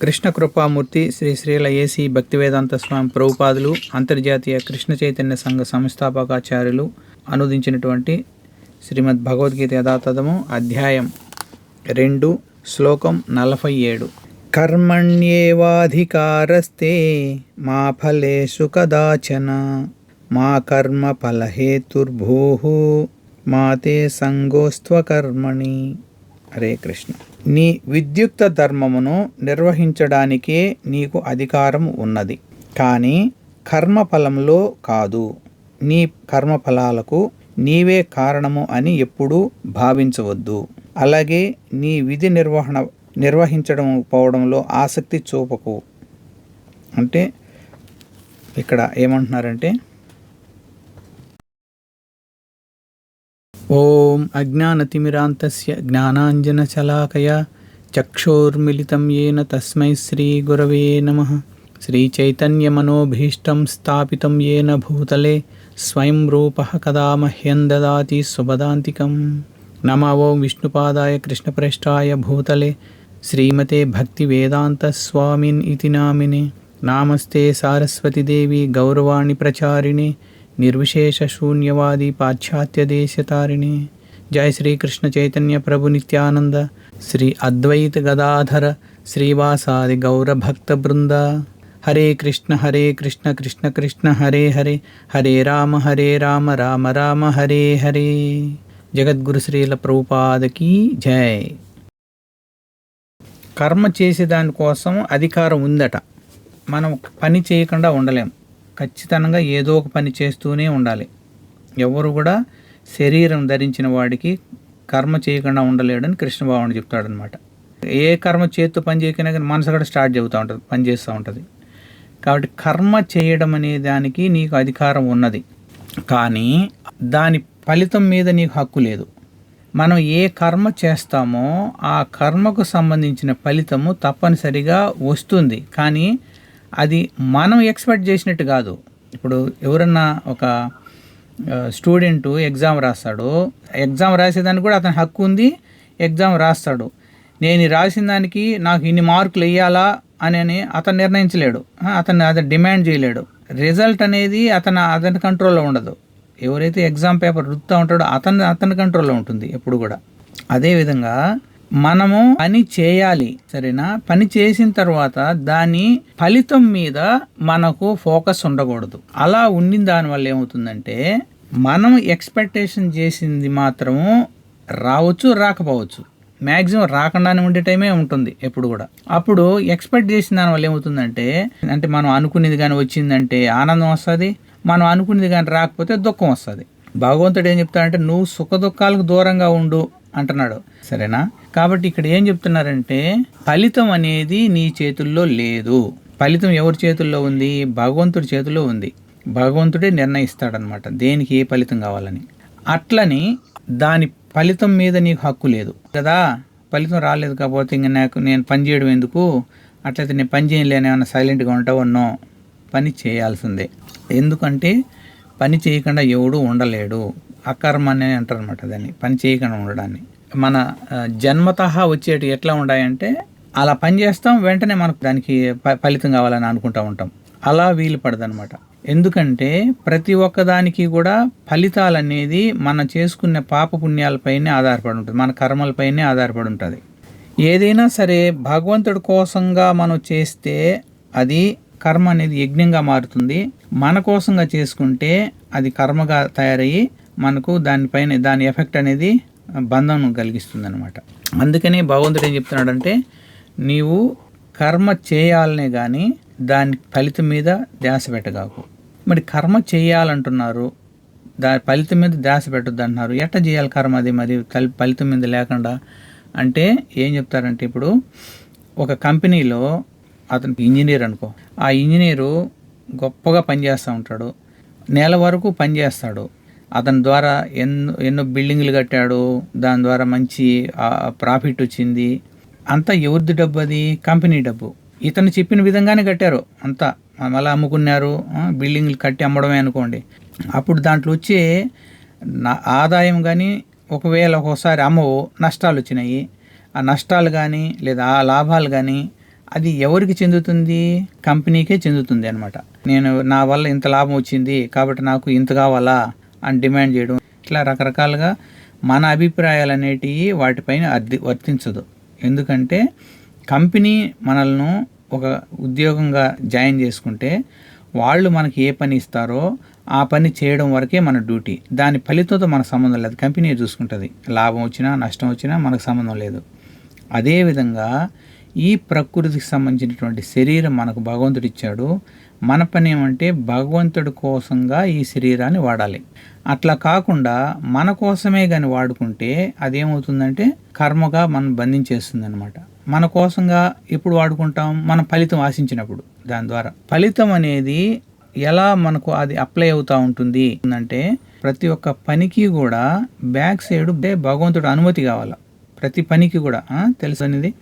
కృష్ణ కృపామూర్తి శ్రీ శ్రీల ఏసీ భక్తివేదాంత స్వామి ప్రభుపాదులు అంతర్జాతీయ కృష్ణ చైతన్య సంఘ సంస్థాపకాచార్యులు అనుదించినటువంటి శ్రీమద్ భగవద్గీత యథాతథము అధ్యాయం రెండు శ్లోకం నలభై ఏడు. కర్మణ్యేవాధికారస్తే మా ఫలేషు కదాచన మా కర్మ ఫలహేతుర్భూ మాతే సంగోస్త్వకర్మణి. హరే కృష్ణ. నీ విద్యుక్త ధర్మమును నిర్వహించడానికే నీకు అధికారం ఉన్నది. కానీ కర్మఫలంలో కాదు. నీ కర్మఫలాలకు నీవే కారణము అని ఎప్పుడూ భావించవద్దు. అలాగే నీ విధి నిర్వహణ నిర్వహించడం పోవడంలో ఆసక్తి చూపకు. అంటే ఇక్కడ ఏమంటున్నారంటే ఓం అజ్ఞానతిమిరాంతస్య జ్ఞానాంజనశలాకయ చక్షోర్మిళితం ఏన తస్మై శ్రీగురవే నమ శ్రీచైతన్యమనోభీష్టం స్థాపితం ఏన భూతలే స్వయం రూప కదా మహ్యం దదాతి స్వదాంతికం నమ ఓం విష్ణుపాదాయ కృష్ణప్రేష్టాయ భూతలే శ్రీమతే భక్తివేదాంతస్వామిన్ ఇది నామినే నామస్తే సారస్వతిదేవి గౌరవాణి ప్రచారిణే నిర్విశేష శూన్యవాది పాశ్చాత్య దేశతారిణి జయ శ్రీకృష్ణ చైతన్య ప్రభు నిత్యానంద శ్రీ అద్వైత గదాధర శ్రీవాసాది గౌరభక్త బృంద హరే కృష్ణ హరే కృష్ణ కృష్ణ కృష్ణ హరే హరే హరే రామ హరే రామ రామ రామ హరే హరే జగద్గురు శ్రీల ప్రభుపాదకి జై కర్మ చేసేదాని దానికోసం అధికారం ఉందట. మనం పని చేయకుండా ఉండలేం. ఖచ్చితంగా ఏదో ఒక పని చేస్తూనే ఉండాలి. ఎవరు కూడా శరీరం ధరించిన వాడికి కర్మ చేయకుండా ఉండలేడని కృష్ణభావన్ చెప్తాడనమాట ఏ కర్మ చేత్తో పని చేయకైనా కానీ మనసు కూడా స్టార్ట్ చెబుతూ ఉంటుంది పని చేస్తూ ఉంటుంది. కాబట్టి కర్మ చేయడం అనే దానికి నీకు అధికారం ఉన్నది. కానీ దాని ఫలితం మీద నీకు హక్కు లేదు. మనం ఏ కర్మ చేస్తామో ఆ కర్మకు సంబంధించిన ఫలితము తప్పనిసరిగా వస్తుంది. కానీ అది మనం ఎక్స్పెక్ట్ చేసినట్టు కాదు. ఇప్పుడు ఎవరన్నా ఒక స్టూడెంట్ ఎగ్జామ్ రాస్తాడు ఎగ్జామ్ రాసేదానికి కూడా అతని హక్కు ఉంది ఎగ్జామ్ రాస్తాడు. నేను రాసిన దానికి నాకు ఇన్ని మార్కులు వేయాలా అని అతను నిర్ణయించలేడు. అతను అతను డిమాండ్ చేయలేడు. రిజల్ట్ అనేది అతను అతని కంట్రోల్లో ఉండదు. ఎవరైతే ఎగ్జామ్ పేపర్ రుద్దుతూ ఉంటాడో అతను అతని కంట్రోల్లో ఉంటుంది ఎప్పుడు కూడా. అదేవిధంగా మనము పని చేయాలి సరేనా? పని చేసిన తర్వాత దాని ఫలితం మీద మనకు ఫోకస్ ఉండకూడదు. అలా ఉండిన దానివల్ల ఏమవుతుందంటే మనం ఎక్స్పెక్టేషన్ చేసింది మాత్రము రావచ్చు రాకపోవచ్చు. మ్యాక్సిమం రాకుండానే ఉండే టైమే ఉంటుంది ఎప్పుడు కూడా. అప్పుడు ఎక్స్పెక్ట్ చేసిన దానివల్ల ఏమవుతుందంటే అంటే మనం అనుకునేది కానీ వచ్చిందంటే ఆనందం వస్తుంది మనం అనుకునేది కానీ రాకపోతే దుఃఖం వస్తుంది. భగవంతుడు ఏం చెప్తాడంటే నువ్వు సుఖ దుఃఖాలకు దూరంగా ఉండు అంటున్నాడు. సరేనా? కాబట్టి ఇక్కడ ఏం చెప్తున్నారంటే ఫలితం అనేది నీ చేతుల్లో లేదు. ఫలితం ఎవరి చేతుల్లో ఉంది? భగవంతుడి చేతిలో ఉంది. భగవంతుడే నిర్ణయిస్తాడనమాట దేనికి ఏ ఫలితం కావాలని. అట్లని దాని ఫలితం మీద నీకు హక్కు లేదు. కదా? ఫలితం రాలేదు కాకపోతే ఇంక నాకు నేను పని చేయడం ఎందుకు? అట్లయితే నేను పని చేయలేను ఏమైనా సైలెంట్గా ఉంటావు? నో. పని చేయాల్సిందే. ఎందుకంటే పని చేయకుండా ఎవడు ఉండలేడు. అకర్మ అని అంటారు అనమాట దాన్ని పని చేయకుండా ఉండడాన్ని. మన జన్మత వచ్చేటి ఎట్లా ఉన్నాయంటే అలా పని చేస్తాం వెంటనే మనకు దానికి ఫలితం కావాలని అనుకుంటూ ఉంటాం. అలా వీలు పడదనమాట ఎందుకంటే ప్రతి ఒక్కదానికి కూడా ఫలితాలు అనేది మనం చేసుకునే పాప పుణ్యాలపైనే ఆధారపడి ఉంటుంది మన కర్మలపైనే ఆధారపడి ఉంటుంది. ఏదైనా సరే భగవంతుడి కోసంగా మనం చేస్తే అది కర్మ అనేది యజ్ఞంగా మారుతుంది. మన కోసంగా చేసుకుంటే అది కర్మగా తయారయ్యి మనకు దానిపైన దాని ఎఫెక్ట్ అనేది బంధం కలిగిస్తుంది అనమాట అందుకని భగవంతుడు ఏం చెప్తున్నాడంటే నీవు కర్మ చేయాలనే కానీ దాని ఫలితం మీద ధ్యాస పెట్టగాకు. మరి కర్మ చేయాలంటున్నారు దాని ఫలితం మీద ధ్యాస పెట్టొద్దు అంటున్నారు ఎట్ట చేయాలి కర్మ అది మరి ఫలితం మీద లేకుండా? అంటే ఏం చెప్తారంటే ఇప్పుడు ఒక కంపెనీలో అతనికి ఇంజనీర్ అనుకో. ఆ ఇంజనీరు గొప్పగా పనిచేస్తూ ఉంటాడు. నెల వరకు పనిచేస్తాడు. అతని ద్వారా ఎన్నో ఎన్నో బిల్డింగ్లు కట్టాడు. దాని ద్వారా మంచి ప్రాఫిట్ వచ్చింది. అంతా ఎవరిది డబ్బు అది? కంపెనీ డబ్బు. ఇతను చెప్పిన విధంగానే కట్టారు. అంతా మళ్ళీ అమ్ముకున్నారు. బిల్డింగ్లు కట్టి అమ్మడమే అనుకోండి. అప్పుడు దాంట్లో వచ్చే నా- ఆదాయం కానీ ఒకవేళ ఒక్కోసారి అమ్మవు నష్టాలు వచ్చినాయి. ఆ నష్టాలు కానీ లేదా ఆ లాభాలు కానీ అది ఎవరికి చెందుతుంది? కంపెనీకే చెందుతుంది అనమాట నేను నా వల్ల ఇంత లాభం వచ్చింది కాబట్టి నాకు ఇంత కావాలా అని డిమాండ్ చేయడం ఇట్లా రకరకాలుగా మన అభిప్రాయాలు అనేటివి వాటిపైన అర్థి వర్తించదు. ఎందుకంటే కంపెనీ మనల్ని ఒక ఉద్యోగంగా జాయిన్ చేసుకుంటే వాళ్ళు మనకి ఏ పని ఇస్తారో ఆ పని చేయడం వరకే మన డ్యూటీ. దాని ఫలితంతో మనకు సంబంధం లేదు. కంపెనీ చూసుకుంటుంది. లాభం వచ్చినా నష్టం వచ్చినా మనకు సంబంధం లేదు. అదేవిధంగా ఈ ప్రకృతికి సంబంధించినటువంటి శరీరం మనకు భగవంతుడు ఇచ్చాడు. మన పని ఏమంటే భగవంతుడి కోసంగా ఈ శరీరాన్ని వాడాలి. అట్లా కాకుండా మన కోసమే కానీ వాడుకుంటే అదేమవుతుందంటే కర్మగా మనం బంధించేస్తుంది అనమాట మన కోసంగా ఎప్పుడు వాడుకుంటాం? మన ఫలితం ఆశించినప్పుడు. దాని ద్వారా. ఫలితం అనేది ఎలా మనకు అది అప్లై అవుతూ ఉంటుంది? అంటే ప్రతి ఒక్క పనికి కూడా బ్యాక్ సైడ్ భగవంతుడు అనుమతి కావాలి. ప్రతి పనికి కూడా తెలుసు అనేది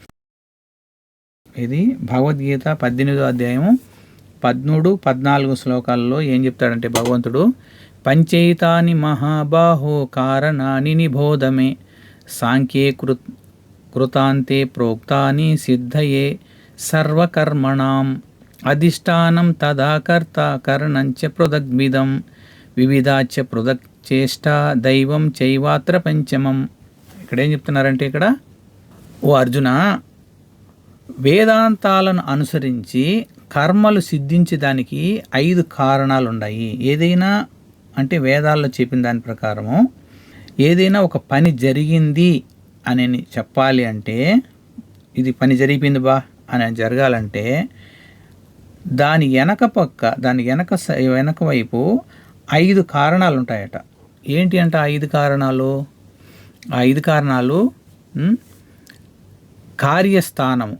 ఇది భగవద్గీత పద్దెనిమిదో అధ్యాయము పద్మూడు పద్నాలుగు శ్లోకాల్లో ఏం చెప్తాడంటే భగవంతుడు పంచైతాని మహాబాహో కారణాని నిబోధమే సాంఖ్యే కృత్ కృతాంతే ప్రోక్తాని సిద్ధయే సర్వకర్మణాం అధిష్టానం తదా కర్త కరణంచ పృథగ్విదం వివిధాచ పృథక్ చేష్ట దైవం చైవాత్ర పంచమం. ఇక్కడ ఏం చెప్తున్నారంటే ఇక్కడ ఓ అర్జున వేదాంతాలను అనుసరించి కర్మలు సిద్ధించడానికి ఐదు కారణాలు ఉన్నాయి ఏదైనా అంటే వేదాల్లో చెప్పిన దాని ప్రకారము ఏదైనా ఒక పని జరిగింది అని చెప్పాలి అంటే ఇది పని జరిగిపోయింది బా అని జరగాలంటే దాని వెనక పక్క దాని వెనక వెనక వైపు ఐదు కారణాలు ఉంటాయట ఏంటి అంటే ఆ ఐదు కారణాలు? ఆ ఐదు కారణాలు కార్యస్థానము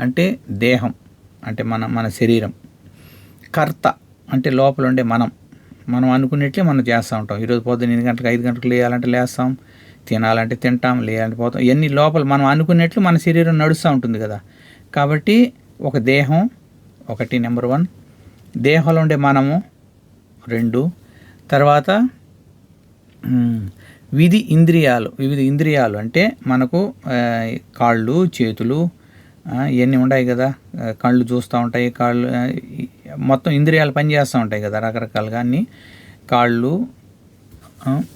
అంటే దేహం అంటే మన మన శరీరం. కర్త అంటే లోపల ఉండే మనం. మనం అనుకునేట్లే మనం చేస్తూ ఉంటాం. ఈరోజు పొద్దున్న ఎనిమిది గంటలకు ఐదు గంటలకు లేయాలంటే లేస్తాం. తినాలంటే తింటాం లేయాలంటే పోతాం. ఇవన్నీ లోపల మనం అనుకున్నట్లు మన శరీరం నడుస్తూ ఉంటుంది కదా. కాబట్టి ఒక దేహం ఒకటి నెంబర్ వన్. దేహంలో ఉండే మనము రెండు. తర్వాత విధి ఇంద్రియాలు వివిధ ఇంద్రియాలు అంటే మనకు కాళ్ళు చేతులు ఇవన్నీ ఉన్నాయి కదా. కళ్ళు చూస్తూ ఉంటాయి కాళ్ళు మొత్తం ఇంద్రియాలు పనిచేస్తూ ఉంటాయి కదా రకరకాలుగా అన్ని. కాళ్ళు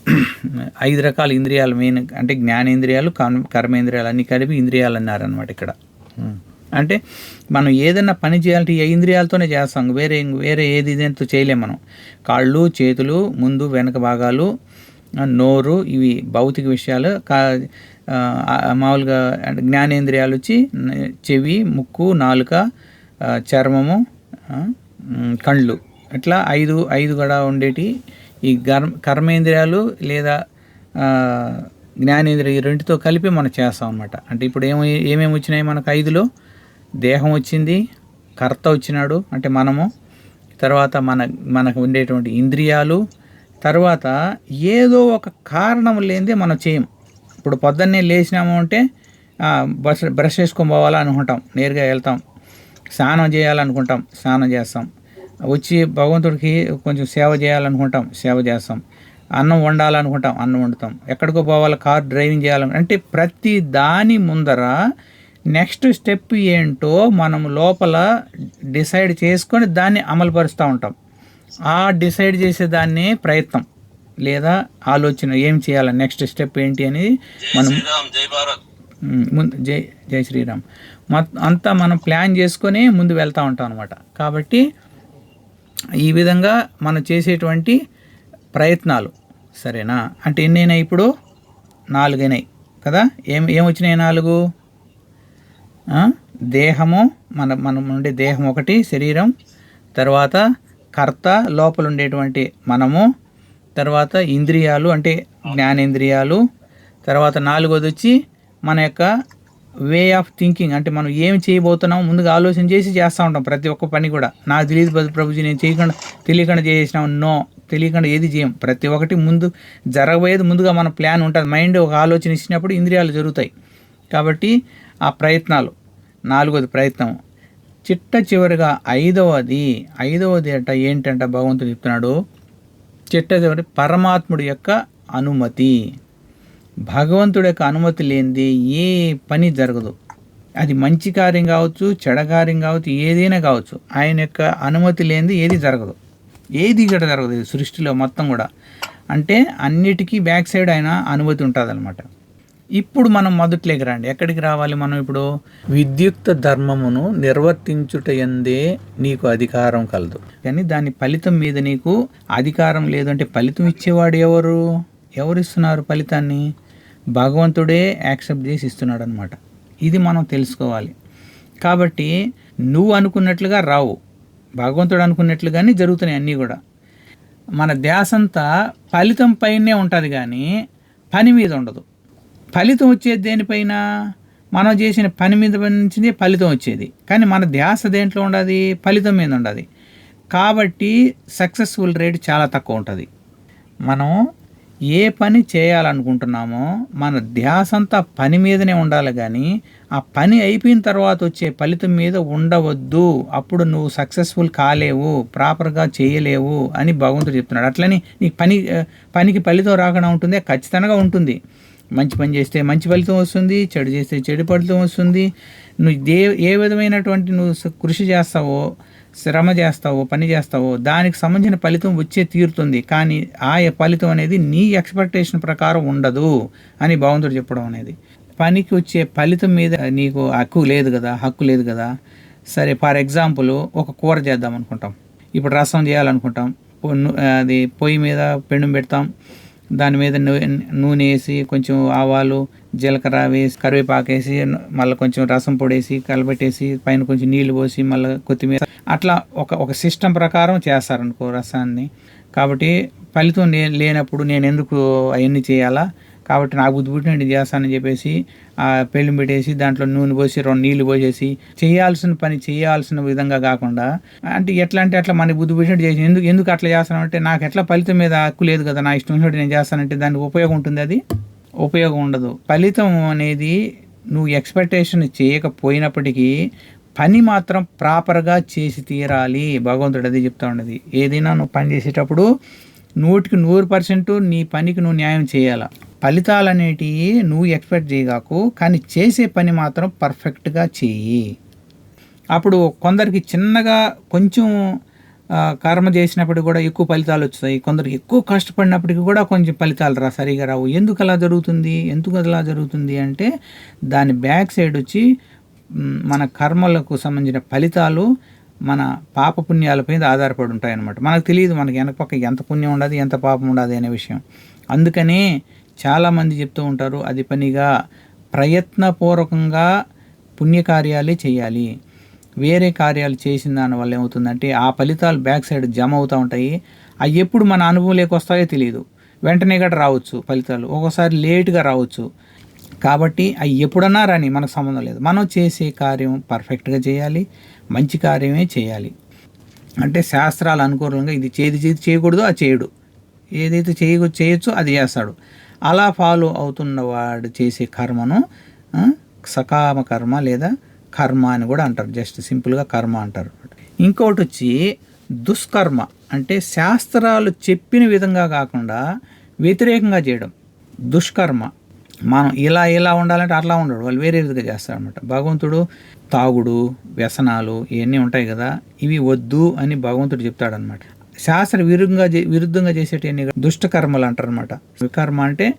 ఐదు రకాల ఇంద్రియాలు మెయిన్ అంటే జ్ఞానేంద్రియాలు కర్మ కర్మేంద్రియాలు అన్నీ కలిపి ఇంద్రియాలు అన్నారనమాట ఇక్కడ. ఉం. అంటే మనం ఏదైనా పని చేయాలంటే ఈ ఇంద్రియాలతోనే చేస్తాం వేరే వేరే ఏది ఇదేంతో చేయలేం మనం. కాళ్ళు చేతులు ముందు వెనక భాగాలు నోరు ఇవి భౌతిక విషయాలు కా మామూలుగా జ్ఞానేంద్రియాలు వచ్చి చెవి ముక్కు నాలుక చర్మము కళ్ళు. ఇట్లా ఐదు ఐదు కూడా ఉండేటి ఈ కర్మ కర్మేంద్రియాలు లేదా జ్ఞానేంద్రియ ఈ రెండుతో కలిపి మనం చేస్తాం అనమాట అంటే ఇప్పుడు ఏమో ఏమేమి వచ్చినాయి మనకు ఐదులో? దేహం వచ్చింది కర్త వచ్చినాడు అంటే మనము. తర్వాత మన మనకు ఉండేటువంటి ఇంద్రియాలు తర్వాత ఏదో ఒక కారణం లేనిదే మనం చేయం. ఇప్పుడు పొద్దున్నే లేచినాము అంటే బ్రష్ బ్రష్ వేసుకొని పోవాలనుకుంటాం నేరుగా వెళ్తాం. స్నానం చేయాలనుకుంటాం. స్నానం చేస్తాం. వచ్చి భగవంతుడికి కొంచెం సేవ చేయాలనుకుంటాం. సేవ చేస్తాం. అన్నం వండాలనుకుంటాం. అన్నం వండుతాం. ఎక్కడికో పోవాలి కార్ డ్రైవింగ్ చేయాలను. అంటే ప్రతి దాని ముందర నెక్స్ట్ స్టెప్ ఏంటో మనం లోపల డిసైడ్ చేసుకొని దాన్ని అమలుపరుస్తూ ఉంటాం. ఆ డిసైడ్ చేసే దాన్నే ప్రయత్నం లేదా ఆలోచన ఏం చేయాలి నెక్స్ట్ స్టెప్ ఏంటి అనేది మనం ముందు జై జై శ్రీరామ్. అంతా మనం ప్లాన్ చేసుకొని ముందు వెళ్తూ ఉంటాం అనమాట కాబట్టి ఈ విధంగా మనం చేసేటువంటి ప్రయత్నాలు సరేనా? అంటే ఎన్నైనాయి ఇప్పుడు? నాలుగైనాయి కదా? ఏం ఏం వచ్చినాయి నాలుగు? దేహము మన మనం ఉండే దేహం ఒకటి శరీరం తర్వాత కర్త లోపల ఉండేటువంటి మనము తర్వాత ఇంద్రియాలు అంటే జ్ఞానేంద్రియాలు తర్వాత నాలుగోది వచ్చి మన యొక్క వే ఆఫ్ థింకింగ్ అంటే మనం ఏం చేయబోతున్నామో ముందుగా ఆలోచన చేసి చేస్తూ ఉంటాం ప్రతి ఒక్క పని కూడా. నాకు తెలియదు ప్రభు- ప్రభుజీ నేను చేయకుండా తెలియకుండా చేసినాం నో తెలియకుండా ఏది చేయం. ప్రతి ఒక్కటి ముందు జరగబోయేది ముందుగా మన ప్లాన్ ఉంటుంది. మైండ్ ఒక ఆలోచన ఇచ్చినప్పుడు ఇంద్రియాలు జరుగుతాయి. కాబట్టి ఆ ప్రయత్నాలు నాలుగోది ప్రయత్నం. చిట్ట చివరిగా ఐదవది ఐదవది అంట ఏంటంట భగవంతుడు చెప్తున్నాడు? చిట్ట చివరి పరమాత్ముడి యొక్క అనుమతి. భగవంతుడి యొక్క అనుమతి లేనిది ఏ పని జరగదు. అది మంచి కార్యం కావచ్చు చెడకార్యం కావచ్చు ఏదైనా కావచ్చు. ఆయన యొక్క అనుమతి లేనిది ఏది జరగదు. ఏది ఇక్కడ జరగదు సృష్టిలో మొత్తం కూడా. అంటే అన్నిటికీ బ్యాక్ సైడ్ ఆయన అనుమతి ఉంటుంది ఇప్పుడు మనం మొదట్లోకి రండి. ఎక్కడికి రావాలి మనం ఇప్పుడు? విద్యుక్త ధర్మమును నిర్వర్తించుట ఎందే నీకు అధికారం కలదు. కానీ దాని ఫలితం మీద నీకు అధికారం లేదంటే ఫలితం ఇచ్చేవాడు ఎవరు? ఎవరు ఇస్తున్నారు ఫలితాన్ని? భగవంతుడే యాక్సెప్ట్ చేసి ఇస్తున్నాడు అనమాట ఇది మనం తెలుసుకోవాలి. కాబట్టి నువ్వు అనుకున్నట్లుగా రావు. భగవంతుడు అనుకున్నట్లుగానే జరుగుతున్నాయి అన్నీ కూడా. మన ధ్యాస అంతా ఫలితం పైనే ఉంటుంది కానీ పని మీద ఉండదు. ఫలితం వచ్చేది దేనిపైన? మనం చేసిన పని మీద నుంచి ఫలితం వచ్చేది. కానీ మన ధ్యాస దేంట్లో ఉండదు? ఫలితం మీద ఉండదు. కాబట్టి సక్సెస్ఫుల్ రేట్ చాలా తక్కువ ఉంటుంది. మనం ఏ పని చేయాలనుకుంటున్నామో మన ధ్యాస అంతా పని మీదనే ఉండాలి కానీ ఆ పని అయిపోయిన తర్వాత వచ్చే ఫలితం మీద ఉండవద్దు. అప్పుడు నువ్వు సక్సెస్ఫుల్ కాలేవు ప్రాపర్గా చేయలేవు అని భగవంతుడు చెప్తున్నాడు. అట్లని నీకు పని పనికి ఫలితం రాకుండా ఉంటుంది ఖచ్చితంగా ఉంటుంది. మంచి పని చేస్తే మంచి ఫలితం వస్తుంది చెడు చేస్తే చెడు ఫలితం వస్తుంది. నువ్వు దే ఏ విధమైనటువంటి నువ్వు కృషి చేస్తావో శ్రమ చేస్తావో పని చేస్తావో దానికి సంబంధించిన ఫలితం వచ్చే తీరుతుంది. కానీ ఆ ఫలితం అనేది నీ ఎక్స్పెక్టేషన్ ప్రకారం ఉండదు అని భగవంతుడు చెప్పడం అనేది. పనికి వచ్చే ఫలితం మీద నీకు హక్కు లేదు కదా హక్కు లేదు కదా. సరే ఫర్ ఎగ్జాంపుల్ ఒక కూర చేద్దాం అనుకుంటాం. ఇప్పుడు రసం చేయాలనుకుంటాం. పొ- అది పొయ్యి మీద పెండు పెడతాం. దాని మీద నూనె వేసి కొంచెం ఆవాలు జీలకర్ర వేసి కరివేపాకు వేసి మళ్ళీ కొంచెం రసం పొడేసి కలబెట్టేసి పైన కొంచెం నీళ్ళు పోసి మళ్ళీ కొత్తిమీర అట్లా ఒక ఒక సిస్టమ్ ప్రకారం చేస్తారనుకో రసాన్ని. కాబట్టి ఫలితం లే లేనప్పుడు నేను ఎందుకు అవన్నీ చేయాలా? కాబట్టి నాకు బుద్ధి పుట్టి నేను చేస్తానని చెప్పేసి ఆ పెళ్ళి పెట్టేసి దాంట్లో నూనె పోసి రెండు నీళ్ళు పోసేసి చేయాల్సిన పని చేయాల్సిన విధంగా కాకుండా అంటే ఎట్లా అంటే అట్లా మనకి బుద్ధి పుట్టినట్టు చేసి ఎందుకు ఎందుకు అట్లా చేస్తానంటే నాకు ఎట్లా ఫలితం మీద హక్కు లేదు కదా నా ఇష్టం వచ్చినట్టు నేను చేస్తానంటే దానికి ఉపయోగం ఉంటుంది అది? ఉపయోగం ఉండదు. ఫలితం అనేది నువ్వు ఎక్స్పెక్టేషన్ చేయకపోయినప్పటికీ పని మాత్రం ప్రాపర్గా చేసి తీరాలి. భగవంతుడు అది చెప్తా ఉండేది. ఏదైనా నువ్వు పని చేసేటప్పుడు నూటికి నూరు పర్సెంట్ నీ పనికి నువ్వు న్యాయం చేయాలా. ఫలితాలు అనేటివి నువ్వు ఎక్స్పెక్ట్ చేయగాకు కానీ చేసే పని మాత్రం పర్ఫెక్ట్గా చెయ్యి అప్పుడు కొందరికి చిన్నగా కొంచెం కర్మ చేసినప్పటికి కూడా ఎక్కువ ఫలితాలు వస్తాయి. కొందరికి ఎక్కువ కష్టపడినప్పటికీ కూడా కొంచెం ఫలితాలు రా సరిగా రావు. ఎందుకు అలా జరుగుతుంది? ఎందుకు అలా జరుగుతుంది అంటే దాని బ్యాక్ సైడ్ వచ్చి మన కర్మలకు సంబంధించిన ఫలితాలు మన పాప పుణ్యాలపై ఆధారపడి ఉంటాయి అన్నమాట మనకు తెలియదు మనకి వెనక పక్క ఎంత పుణ్యం ఉండదు ఎంత పాపం ఉండదు అనే విషయం. అందుకనే చాలామంది చెప్తూ ఉంటారు అది పనిగా ప్రయత్నపూర్వకంగా పుణ్యకార్యాలే చేయాలి. వేరే కార్యాలు చేసిన దానివల్ల ఏమవుతుందంటే ఆ ఫలితాలు బ్యాక్ సైడ్ జమ అవుతూ ఉంటాయి. అవి ఎప్పుడు మన అనుభవంలోకి వస్తాయో తెలియదు వెంటనే గట్రా రావచ్చు ఫలితాలు. ఒక్కోసారి లేట్గా రావచ్చు. కాబట్టి అవి ఎప్పుడన్నా రాని మనకు సంబంధం లేదు. మనం చేసే కార్యం పర్ఫెక్ట్గా చేయాలి. మంచి కార్యమే చేయాలి. అంటే శాస్త్రాలు అనుకూలంగా ఇది చేది చేది చేయకూడదు అది చేయడు. ఏదైతే చేయ చేయొచ్చో అది చేస్తాడు. అలా ఫాలో అవుతున్న వాడు చేసే కర్మను సకామ కర్మ లేదా కర్మ అని కూడా అంటారు. జస్ట్ సింపుల్గా కర్మ అంటారు. ఇంకోటి వచ్చి దుష్కర్మ. అంటే శాస్త్రాలు చెప్పిన విధంగా కాకుండా వ్యతిరేకంగా చేయడం. దుష్కర్మ. మనం ఇలా ఇలా ఉండాలంటే అట్లా ఉండడు. వాళ్ళు వేరే విధంగా చేస్తారనమాట భగవంతుడు తాగుడు వ్యసనాలు ఇవన్నీ ఉంటాయి కదా ఇవి వద్దు అని భగవంతుడు చెప్తాడనమాట శాస్త్ర విరుద్ధంగా చే- విరుద్ధంగా చేసేటి దుష్టకర్మలు అంటారు అనమాట వికర్మ అంటే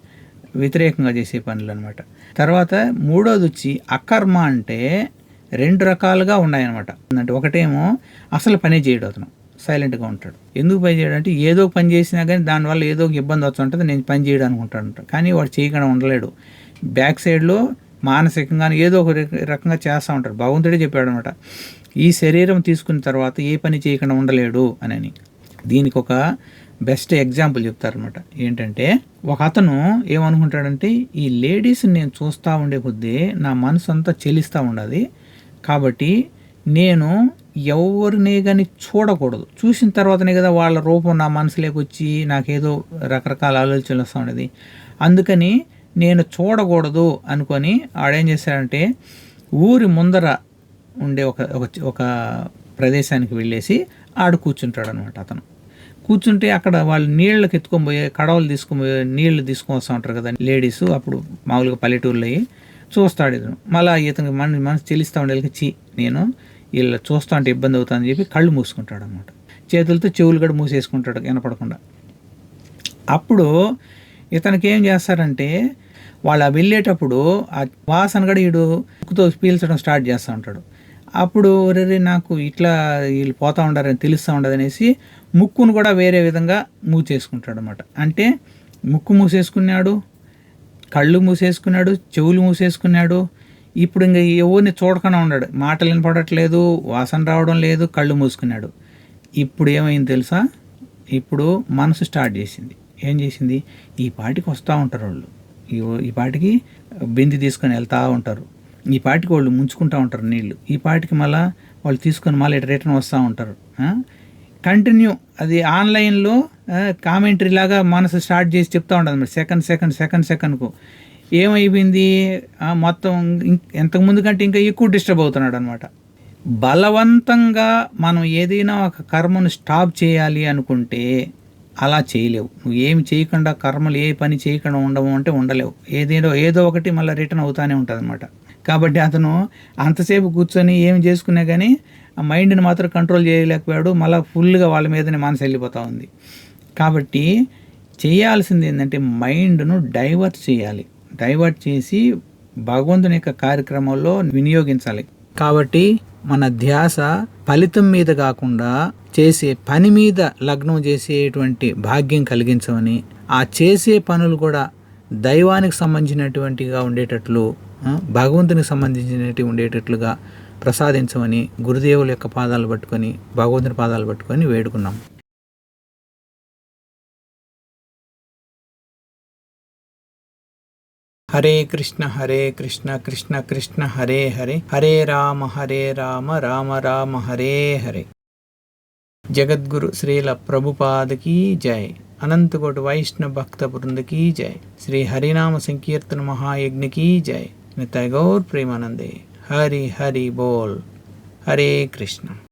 వ్యతిరేకంగా చేసే పనులు అనమాట తర్వాత మూడోది వచ్చి అకర్మ అంటే రెండు రకాలుగా ఉన్నాయన్నమాట. అంటే ఒకటేమో అసలు పని చేయడం అతను. సైలెంట్గా ఉంటాడు. ఎందుకు పని చేయడం అంటే ఏదో పని చేసినా కానీ దానివల్ల ఏదో ఒక ఇబ్బంది వస్తుంటుంది నేను పని చేయడం ఉంటాడు కానీ వాడు చేయకుండా ఉండలేడు. బ్యాక్ సైడ్లో మానసికంగా ఏదో ఒక రకంగా చేస్తూ ఉంటాడు. భగవంతుడే చెప్పాడు అనమాట ఈ శరీరం తీసుకున్న తర్వాత ఏ పని చేయకుండా ఉండలేడు అని దీనికి ఒక బెస్ట్ ఎగ్జాంపుల్ చెప్తారనమాట. ఏంటంటే ఒక అతను ఏమనుకుంటాడంటే ఈ లేడీస్ని నేను చూస్తూ ఉండే కొద్దీ నా మనసు అంతా చెలిస్తూ ఉండదు. కాబట్టి నేను ఎవరినే కానీ చూడకూడదు. చూసిన తర్వాతనే కదా వాళ్ళ రూపం నా మనసులోకి వచ్చి నాకేదో రకరకాల ఆలోచనలు వస్తూ ఉండేది. అందుకని నేను చూడకూడదు అనుకొని ఆడేం చేశాడంటే ఊరి ముందర ఉండే ఒక ఒక ప్రదేశానికి వెళ్ళేసి ఆడు కూర్చుంటాడు అనమాట అతను. కూర్చుంటే అక్కడ వాళ్ళు నీళ్ళకి ఎత్తుకొని పోయే కడవలు తీసుకొని పోయే నీళ్ళు తీసుకొని వస్తూ ఉంటారు కదా లేడీస్ అప్పుడు మామూలుగా పల్లెటూరులో అయ్యి చూస్తాడు ఇతను. మళ్ళీ ఇతనికి మన మనసు చెల్లిస్తూ ఉండే చీ నేను వీళ్ళు చూస్తా అంటే ఇబ్బంది అవుతుందని చెప్పి కళ్ళు మూసుకుంటాడు అనమాట చేతులతో చెవులు కూడా మూసేసుకుంటాడు వినపడకుండా. అప్పుడు ఇతనికి ఏం చేస్తారంటే వాళ్ళు వెళ్ళేటప్పుడు ఆ వాసన కూడా వీడు ముక్కుతో పీల్చడం స్టార్ట్ చేస్తూ ఉంటాడు. అప్పుడు రే నాకు ఇట్లా వీళ్ళు పోతూ ఉండారని తెలుస్తూ ఉండదు అనేసి ముక్కును కూడా వేరే విధంగా మూసేసుకుంటాడు అనమాట అంటే ముక్కు మూసేసుకున్నాడు కళ్ళు మూసేసుకున్నాడు చెవులు మూసేసుకున్నాడు ఇప్పుడు ఇంక ఎవరిని చూడకుండా ఉన్నాడు. మాటలు వినపడట్లేదు వాసన రావడం లేదు కళ్ళు మూసుకున్నాడు. ఇప్పుడు ఏమైంది తెలుసా? ఇప్పుడు మనసు స్టార్ట్ చేసింది. ఏం చేసింది? ఈ పాటికి వస్తూ ఉంటారు వాళ్ళు. ఈ ఈ పాటికి బింది తీసుకొని వెళ్తూ ఉంటారు. ఈ పాటికి వాళ్ళు ముంచుకుంటూ ఉంటారు నీళ్ళు ఈ పాటికి మళ్ళీ వాళ్ళు తీసుకొని మళ్ళీ రిటర్న్ వస్తూ ఉంటారు. కంటిన్యూ అది ఆన్లైన్లో కామెంటరీ లాగా మనసు స్టార్ట్ చేసి చెప్తూ ఉంటుంది మరి. సెకండ్ సెకండ్ సెకండ్ సెకండ్కు. ఏమైపోయింది? మొత్తం ఇం- ఎంతకుముందు కంటే ఇంకా ఎక్కువ డిస్టర్బ్ అవుతున్నాడు అనమాట బలవంతంగా మనం ఏదైనా ఒక కర్మను స్టాప్ చేయాలి అనుకుంటే అలా చేయలేవు. నువ్వు ఏమి చేయకుండా కర్మలు ఏ పని చేయకుండా ఉండవు అంటే ఉండలేవు. ఏదేదో ఏదో ఒకటి మళ్ళీ రిటర్న్ అవుతానే ఉంటుంది అనమాట కాబట్టి అతను అంతసేపు కూర్చొని ఏం చేసుకున్నా కానీ ఆ మైండ్ని మాత్రం కంట్రోల్ చేయలేకపోయాడు. మళ్ళీ ఫుల్గా వాళ్ళ మీదనే మనసు వెళ్ళిపోతూ ఉంది. కాబట్టి చేయాల్సింది ఏంటంటే మైండ్ను డైవర్ట్ చేయాలి. డైవర్ట్ చేసి భగవంతుని యొక్క కార్యక్రమంలో వినియోగించాలి. కాబట్టి మన ధ్యాస ఫలితం మీద కాకుండా చేసే పని మీద లగ్నం చేసేటువంటి భాగ్యం కలిగించమని ఆ చేసే పనులు కూడా దైవానికి సంబంధించినటువంటిగా ఉండేటట్లు భగవంతునికి సంబంధించినట్టు ఉండేటట్లుగా ప్రసాదించమని గురుదేవుల యొక్క పాదాలు పట్టుకొని భగవంతుని పాదాలు పట్టుకొని వేడుకున్నాం. హరే కృష్ణ హరే కృష్ణ కృష్ణ కృష్ణ హరే హరే హరే రామ హరే రామ రామ రామ హరే హరే. జగద్గురు శ్రీల ప్రభుపాదకి జై. అనంతకోటి వైష్ణవ భక్త బృందకి జై. శ్రీ హరినామ సంకీర్తన మహాయజ్ఞకి జై. నితయ ప్రేమానందే. హరి హరి బోల్. హరే కృష్ణ.